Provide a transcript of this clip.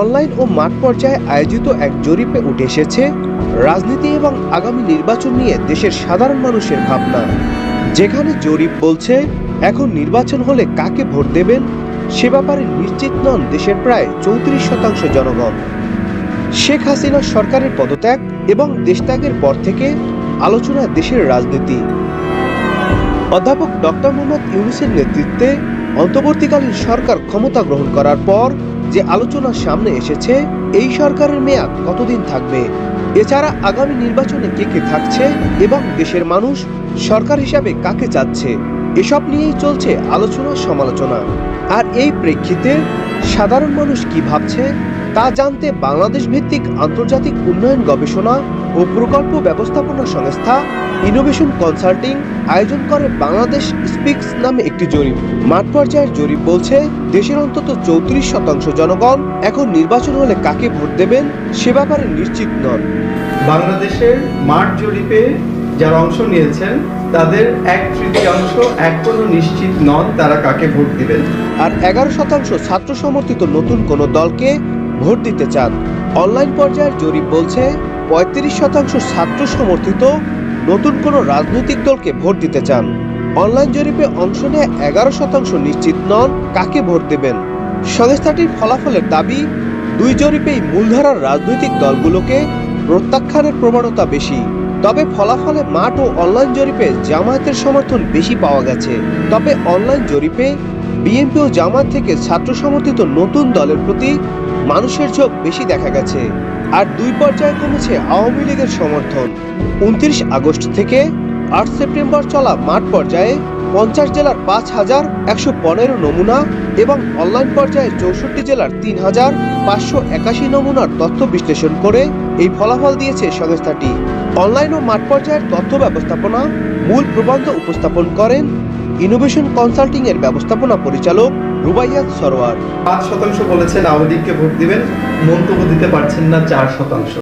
Online ও মাঠ পর্যায়ে আয়োজিত এক জরিপে উঠে এসেছে, রাজনীতি এবং আগামী নির্বাচন নিয়ে দেশের সাধারণ মানুষের ভাবনা। যেখানে জরিপ বলছে, এখন নির্বাচন হলে কাকে ভোট দেবেন, সে ব্যাপারে নিশ্চিত নন দেশের প্রায় চৌত্রিশ শতাংশ জনগণ। শেখ হাসিনা সরকারের পদত্যাগ এবং দেশত্যাগের পর থেকে আলোচনা দেশের রাজনীতি। অধ্যাপক ডক্টর মোহাম্মদ ইউনুসের নেতৃত্বে অন্তর্বর্তীকালীন সরকার ক্ষমতা গ্রহণ করার পর যে আলোচনা সামনে এসেছে, এই সরকারের মেয়াদ কতদিন থাকবে? এছাড়া আগামী নির্বাচনে কে কে থাকছে এবং দেশের মানুষ সরকার হিসাবে কাকে চাচ্ছে? এসব নিয়েই চলছে আলোচনা সমালোচনা। আর এই প্রেক্ষিতে সাধারণ মানুষ কি ভাবছে, তা জানতে বাংলাদেশ ভিত্তিক আন্তর্জাতিক উন্নয়ন গবেষণা ও প্রকল্প ব্যবস্থাপনা সংস্থা ইনোভেশন কনসাল্টিং আয়োজন করে বাংলাদেশ স্পিক্স নামে একটি জরিপ। মাঠ পর্যায়ের জরিপ বলছে দেশের অন্তত চৌত্রিশ শতাংশ জনগণ এখন নির্বাচন হলে কাকে ভোট দেবেন সে ব্যাপারে নিশ্চিত নন। বাংলাদেশের মাঠ জরিপে যারা অংশ নিয়েছেন তাদের এক তৃতীয়াংশ এখনও নিশ্চিত নন তারা কাকে ভোট দিবেন। আর এগারো শতাংশ ছাত্র সমর্থিত নতুন কোনো দলকে ভোট দিতে চান। অনলাইন পর্যায়ের জরিপ বলছে পঁয়ত্রিশ শতাংশ ছাত্র সমর্থিত নতুন কোনো রাজনৈতিক দলকে ভোট দিতে চান। অনলাইন জরিপে অংশ নেয় এগারো শতাংশ নিশ্চিত নন, কাকে ভোট দেবেন? সংস্থাটির ফলাফলের দাবি, দুই জরিপেই মূলধারার রাজনৈতিক দলগুলোকে প্রত্যাখ্যানের প্রবণতা বেশি। তবে ফলাফলে মাঠ ও অনলাইন জরিপে জামায়াতের সমর্থন বেশি পাওয়া গেছে। তবে অনলাইন জরিপে বিএনপি ও জামায়াত থেকে ছাত্র সমর্থিত নতুন দলের প্রতি মানুষের ঝোঁক বেশি দেখা গেছে। আর দুই পর্যায়ে কমেছে আওয়ামী লীগের সমর্থন। উনত্রিশ আগস্ট থেকে আট সেপ্টেম্বর চলা মাঠ পর্যায়ে পঞ্চাশ জেলার পাঁচ হাজার একশো পনেরো নমুনা এবং অনলাইন পর্যায়ে চৌষট্টি জেলার তিন হাজার পাঁচশো একাশি নমুনার তথ্য বিশ্লেষণ করে এই ফলাফল দিয়েছে সংস্থাটি। অনলাইন ও মাঠ পর্যায়ের তথ্য ব্যবস্থাপনা মূল প্রবন্ধ উপস্থাপন করেন ইনোভেশন কনসাল্টিং এর ব্যবস্থাপনা পরিচালক রুবাইয়াত সরোয়ার পাঁচ শতাংশ বলেছেন আওয়ামী লীগকে ভোট দিবেন, মন্তব্য দিতে পারছেন না চার শতাংশ।